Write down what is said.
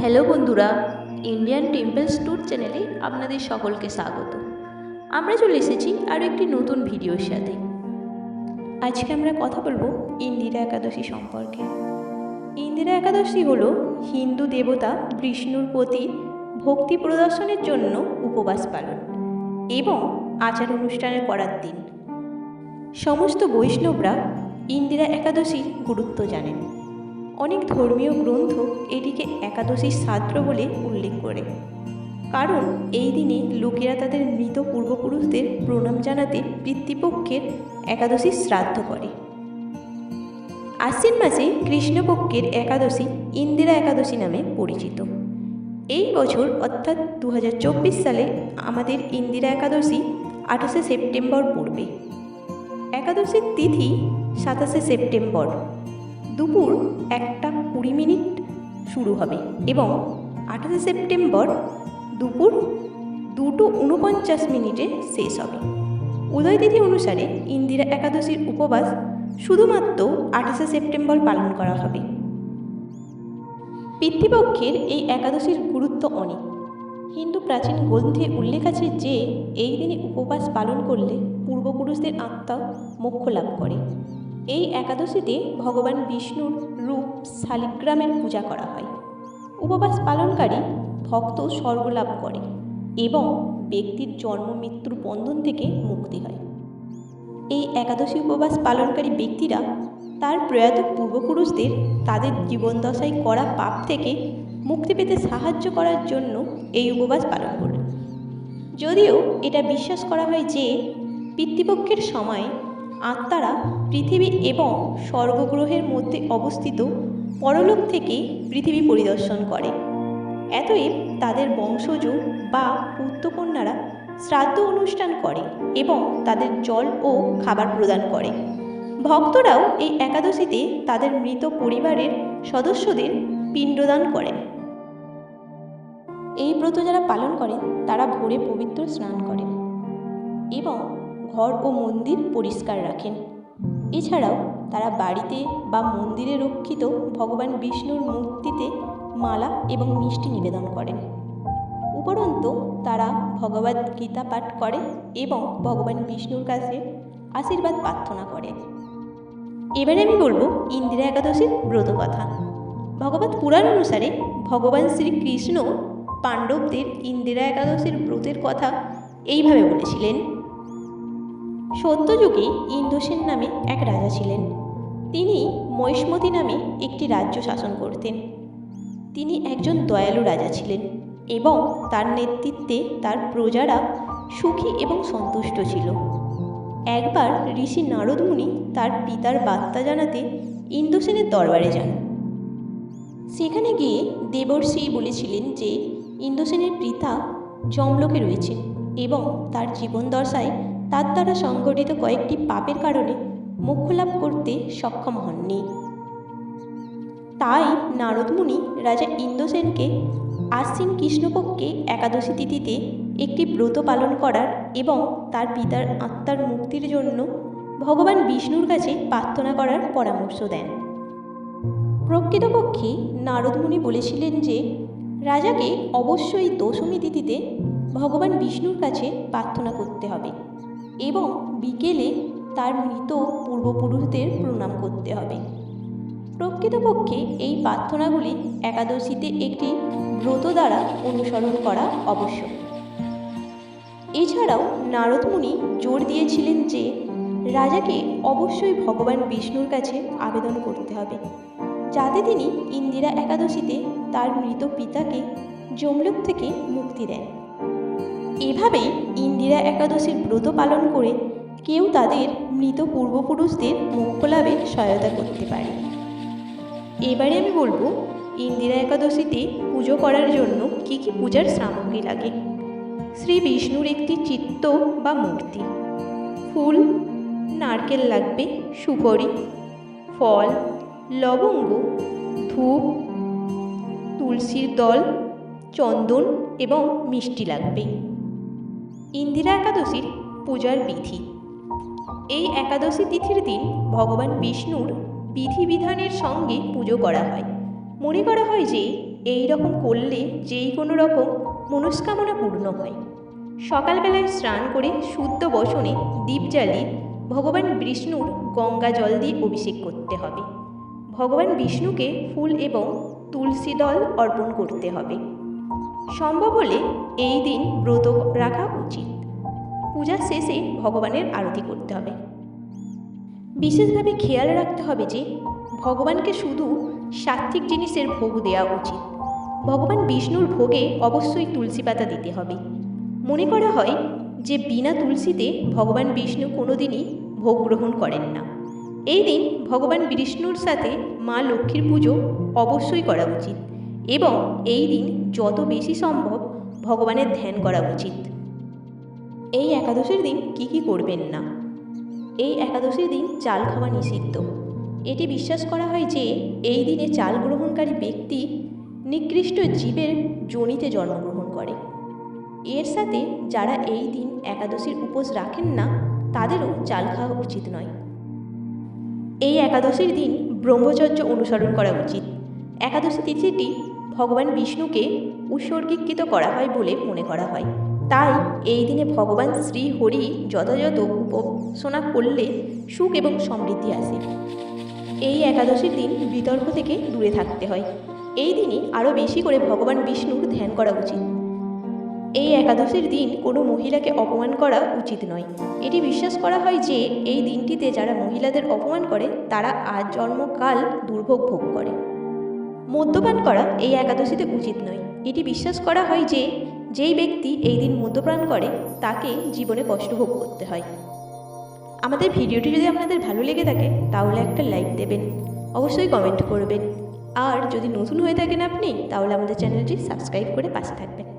Hello বন্ধুরা Indian temples tour চ্যানেলে আপনাদের সকলকে স্বাগত। আমরা চলে এসেছি আরও একটি নতুন ভিডিওর সাথে। আজকে আমরা কথা বলব ইন্দিরা একাদশী সম্পর্কে। ইন্দিরা একাদশী হলো হিন্দু দেবতা বিষ্ণুর প্রতি ভক্তি প্রদর্শনের জন্য উপবাস পালন এবং আচার অনুষ্ঠানের করার দিন। সমস্ত বৈষ্ণবরা ইন্দিরা একাদশীর গুরুত্ব জানেন। অনেক ধর্মীয় গ্রন্থ এটিকে একাদশীর সাদ্র বলে উল্লেখ করে। কারণ এই দিনে লোকেরা তাদের মৃত পূর্বপুরুষদের প্রণাম জানাতে পিতৃপক্ষের একাদশীর শ্রাদ্ধ করে। আশ্বিন মাসে কৃষ্ণপক্ষের একাদশী ইন্দিরা একাদশী নামে পরিচিত। এই বছর অর্থাৎ দু হাজার চব্বিশ সালে আমাদের ইন্দিরা একাদশী আঠাশে সেপ্টেম্বর পড়বে। একাদশীর তিথি সাতাশে সেপ্টেম্বর। দুপুর একটা কুড়ি মিনিট শুরু হবে এবং আঠাশে সেপ্টেম্বর দুপুর দুটো উনপঞ্চাশ মিনিটে শেষ হবে। উদয় তিথি অনুসারে ইন্দিরা একাদশীর উপবাস শুধুমাত্র আঠাশে সেপ্টেম্বর পালন করা হবে। পিতৃপক্ষের এই একাদশীর গুরুত্ব অনেক। হিন্দু প্রাচীন গ্রন্থে উল্লেখ আছে যে, এই দিনে উপবাস পালন করলে পূর্বপুরুষদের আত্মা মোক্ষ লাভ করে। এই একাদশীতে ভগবান বিষ্ণুর রূপ শালিগ্রামের পূজা করা হয়। উপবাস পালনকারী ভক্ত স্বর্গলাভ করে এবং ব্যক্তির জন্ম, মৃত্যুর বন্ধন থেকে মুক্তি হয়। এই একাদশী উপবাস পালনকারী ব্যক্তিরা তার প্রয়াত পূর্বপুরুষদের তাদের জীবনদশায় করা পাপ থেকে মুক্তি পেতে সাহায্য করার জন্য এই উপবাস পালন করে। যদিও এটা বিশ্বাস করা হয় যে পিতৃপক্ষের সময় আত্মারা পৃথিবী এবং স্বর্গগ্রহের মধ্যে অবস্থিত পরলোক থেকে পৃথিবী পরিদর্শন করে। এতএব তাদের বংশজ বা পুত্রকন্যারা শ্রাদ্ধ অনুষ্ঠান করে এবং তাদের জল ও খাবার প্রদান করে। ভক্তরাও এই একাদশীতে তাদের মৃত পরিবারের সদস্যদের পিণ্ডদান করেন। এই ব্রত যারা পালন করেন, তারা ভোরে পবিত্র স্নান করেন এবং ঘর ও মন্দির পরিষ্কার রাখেন। এছাড়াও তারা বাড়িতে বা মন্দিরে রক্ষিত ভগবান বিষ্ণুর মূর্তিতে মালা এবং মিষ্টি নিবেদন করেন। উপরন্তু তারা ভগবত গীতা পাঠ করে এবং ভগবান বিষ্ণুর কাছে আশীর্বাদ প্রার্থনা করে। এবারে আমি বলব ইন্দিরা একাদশীর ব্রত কথা। ভগবত পুরাণ অনুসারে ভগবান শ্রীকৃষ্ণ পাণ্ডবদের ইন্দিরা একাদশীর ব্রতের কথা এইভাবে বলেছিলেন সত্যযুগে ইন্দুসেন নামে এক রাজা ছিলেন। তিনি মহিষ্মতি নামে একটি রাজ্য শাসন করতেন। তিনি একজন দয়ালু রাজা ছিলেন এবং তার নেতৃত্বে তার প্রজারা সুখী এবং সন্তুষ্ট ছিল। একবার ঋষি নারদমুনি তার পিতার বার্তা জানাতে ইন্দুসেনের দরবারে যান। সেখানে গিয়ে দেবর্ষি বলেছিলেন যে, ইন্দুসেনের পিতা জমলোকে রয়েছে এবং তার জীবন দশায় তার দ্বারা সংগঠিত কয়েকটি পাপের কারণে মোক্ষ লাভ করতে সক্ষম হননি। তাই নারদমুনি রাজা ইন্দ্রসেনকে আশ্বিন কৃষ্ণপক্ষে একাদশী তিথিতে একটি ব্রত পালন করার এবং তার পিতার আত্মার মুক্তির জন্য ভগবান বিষ্ণুর কাছে প্রার্থনা করার পরামর্শ দেন। প্রকৃতপক্ষে নারদমুনি বলেছিলেন যে, রাজাকে অবশ্যই দশমী তিথিতে ভগবান বিষ্ণুর কাছে প্রার্থনা করতে হবে। এবং বিকেলে তার মৃত পূর্বপুরুষদের প্রণাম করতে হবে। প্রকৃতপক্ষে এই প্রার্থনাগুলি একাদশীতে একটি ব্রত দ্বারা অনুসরণ করা আবশ্যক। এছাড়াও নারদমুনি জোর দিয়েছিলেন যে রাজাকে অবশ্যই ভগবান বিষ্ণুর কাছে আবেদন করতে হবে, যাতে তিনি ইন্দিরা একাদশীতে তার মৃত পিতাকে যমলোক থেকে মুক্তি দেন। এভাবেই ইন্দিরা একাদশীর ব্রত পালন করে কেউ তাদের মৃত পূর্বপুরুষদের মোক্ষ লাভে সহায়তা করতে পারে। এবারে আমি বলব, ইন্দিরা একাদশীতে পুজো করার জন্য কী কী পূজার সামগ্রী লাগে? শ্রী বিষ্ণুর একটি চিত্ত বা মূর্তি। ফুল, নারকেল লাগবে, সুপরি, ফল, লবঙ্গ, ধূপ, তুলসীর দল, চন্দন এবং মিষ্টি লাগবে। ইন্দিরা একাদশীর পূজার বিধি। এই একাদশী তিথির দিন ভগবান বিষ্ণুর বিধিবিধানের সঙ্গে পুজো করা হয়। মনে করা হয় যে, এই রকম করলে যেই কোনো রকম মনস্কামনা পূর্ণ হয়। সকালবেলায় স্নান করে শুদ্ধ বসনে দীপ জ্বালিয়ে ভগবান বিষ্ণুর গঙ্গা জল দিয়ে অভিষেক করতে হবে। ভগবান বিষ্ণুকে ফুল এবং তুলসী দল অর্পণ করতে হবে। সম্ভব হলে এই দিন ব্রত রাখা উচিত। পূজার শেষে ভগবানের আরতি করতে হবে। বিশেষভাবে খেয়াল রাখতে হবে যে, ভগবানকে শুধু সাত্ত্বিক জিনিসের ভোগ দেওয়া উচিত। ভগবান বিষ্ণুর ভোগে অবশ্যই তুলসী পাতা দিতে হবে। মনে করা হয় যে, বিনা তুলসীতে ভগবান বিষ্ণু কোনোদিনই ভোগ গ্রহণ করেন না। এই দিন ভগবান বিষ্ণুর সাথে মা লক্ষ্মীর পুজো অবশ্যই করা উচিত এবং এই দিন যত বেশি সম্ভব ভগবানের ধ্যান করা উচিত। এই একাদশীর দিন কি কি করবেন না? এই একাদশীর দিন চাল খাওয়া নিষিদ্ধ। এটি বিশ্বাস করা হয় যে, এই দিনে চাল গ্রহণকারী ব্যক্তি নিকৃষ্ট জীবের জনিতে জন্মগ্রহণ করে। এর সাথে যারা এই দিন একাদশীর উপোস রাখেন না, তাদেরও চাল খাওয়া উচিত নয়। এই একাদশীর দিন ব্রহ্মচর্য অনুসরণ করা উচিত। একাদশী তিথিটি ভগবান বিষ্ণুকে উৎসর্গীকৃত করা হয় বলে মনে করা হয়। তাই এই দিনে ভগবান শ্রী হরি যথাযথ উপাসনা করলে সুখ এবং সমৃদ্ধি আসে। এই একাদশীর দিন বিতর্ক থেকে দূরে থাকতে হয়। এই দিনই আরও বেশি করে ভগবান বিষ্ণুর ধ্যান করা উচিত। এই একাদশীর দিন কোনো মহিলাকে অপমান করা উচিত নয়। এটি বিশ্বাস করা হয় যে এই দিনটিতে যারা মহিলাদের অপমান করে, তারা আজ জন্মকাল দুর্ভোগ ভোগ করে। মদ্যপান করা এই একাদশীতে উচিত নয়। এটি বিশ্বাস করা হয় যে, যেই ব্যক্তি এই দিন মদ্যপান করে, তাকে জীবনে কষ্ট ভোগ করতে হয়। আমাদের ভিডিওটি যদি আপনাদের ভালো লেগে থাকে, তাহলে একটা লাইক দেবেন, অবশ্যই কমেন্ট করবেন। আর যদি নতুন হয়ে থাকেন আপনি, তাহলে আমাদের চ্যানেলটি সাবস্ক্রাইব করে পাশে থাকবেন।